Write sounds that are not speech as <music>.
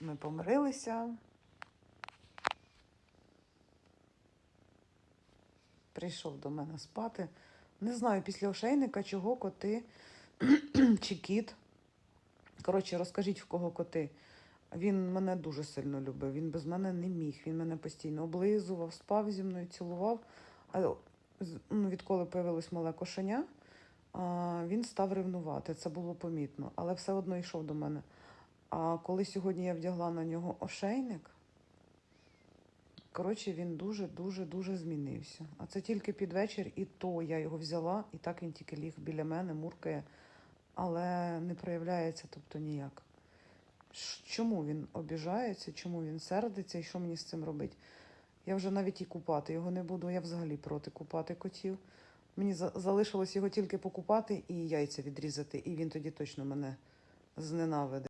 Ми помирилися. Прийшов до мене спати. Не знаю після ошейника, чого коти <clears throat> чи кіт. Коротше, розкажіть, в кого коти. Він мене дуже сильно любив. Він без мене не міг. Він мене постійно облизував, спав зі мною, цілував. А ну, відколи появилось мале кошеня, він став ревнувати. Це було помітно, але все одно йшов до мене. А коли сьогодні я вдягла на нього ошейник, коротше, він дуже, дуже, дуже змінився. А це тільки під вечір, і то я його взяла, і так він тільки ліг біля мене, муркає, але не проявляється, тобто ніяк. Чому він обіжається, чому він сердиться і що мені з цим робити? Я вже навіть і купати його не буду, я взагалі проти купати котів. Мені залишилось його тільки покупати і яйця відрізати, і він тоді точно мене зненавидить.